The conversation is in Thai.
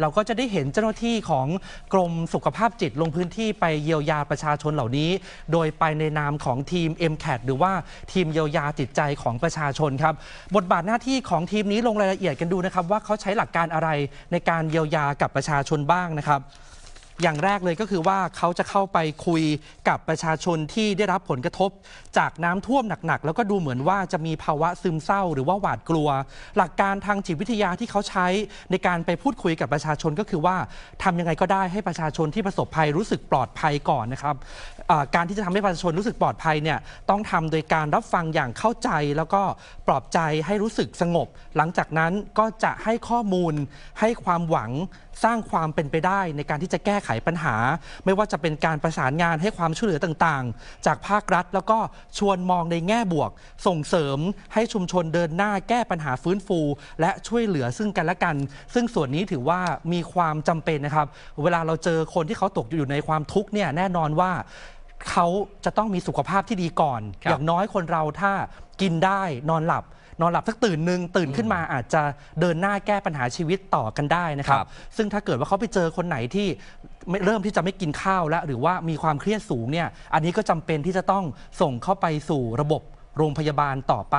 เราก็จะได้เห็นเจ้าหน้าที่ของกรมสุขภาพจิตลงพื้นที่ไปเยียวยาประชาชนเหล่านี้ โดยไปในนามของทีม m c a t หรือว่าทีมเยียวยาจิตใจของประชาชนครับ บทบาทหน้าที่ของทีมนี้ลงรายละเอียดกันดูนะครับ ว่าเขาใช้หลักการอะไรในการเยียวยากับประชาชนบ้างนะครับ อย่างแรกเลยก็คือว่าเขาจะเข้าไปคุยกับประชาชนที่ได้รับผลกระทบ จากน้ำท่วมหนักๆ แล้วก็ดูเหมือนว่าจะมีภาวะซึมเศร้าหรือว่าหวาดกลัว หลักการทางจิตวิทยาที่เขาใช้ในการไปพูดคุยกับประชาชนก็คือว่าทำยังไงก็ได้ให้ประชาชนที่ประสบภัยรู้สึกปลอดภัยก่อนนะครับการที่จะทำให้ประชาชนรู้สึกปลอดภัยเนี่ยต้องทำโดยการรับฟังอย่างเข้าใจแล้วก็ปลอบใจให้รู้สึกสงบ หลังจากนั้นก็จะให้ข้อมูลให้ความหวังสร้างความเป็นไปได้ในการที่จะแก้ไขปัญหา ไม่ว่าจะเป็นการประสานงานให้ความช่วยเหลือต่างๆ จากภาครัฐ แล้วก็ชวนมองในแง่บวก ส่งเสริมให้ชุมชนเดินหน้าแก้ปัญหาฟื้นฟู และช่วยเหลือซึ่งกันและกัน ซึ่งส่วนนี้ถือว่ามีความจำเป็นนะครับ เวลาเราเจอคนที่เขาตกอยู่ในความทุกข์เนี่ยแน่นอนว่า เขาจะต้องมีสุขภาพที่ดีก่อน ครับอย่างน้อยคนเราถ้ากินได้นอนหลับ นอนหลับสักตื่นหนึ่งตื่นขึ้นมาอาจจะเดินหน้าแก้ปัญหาชีวิตต่อกันได้นะครับ ครับซึ่งถ้าเกิดว่าเขาไปเจอคนไหนที่ไม่เริ่มที่จะไม่กินข้าวแล้ว หรือว่ามีความเครียดสูงเนี่ยอันนี้ก็จำเป็นที่จะต้องส่งเข้าไปสู่ระบบโรงพยาบาลต่อไป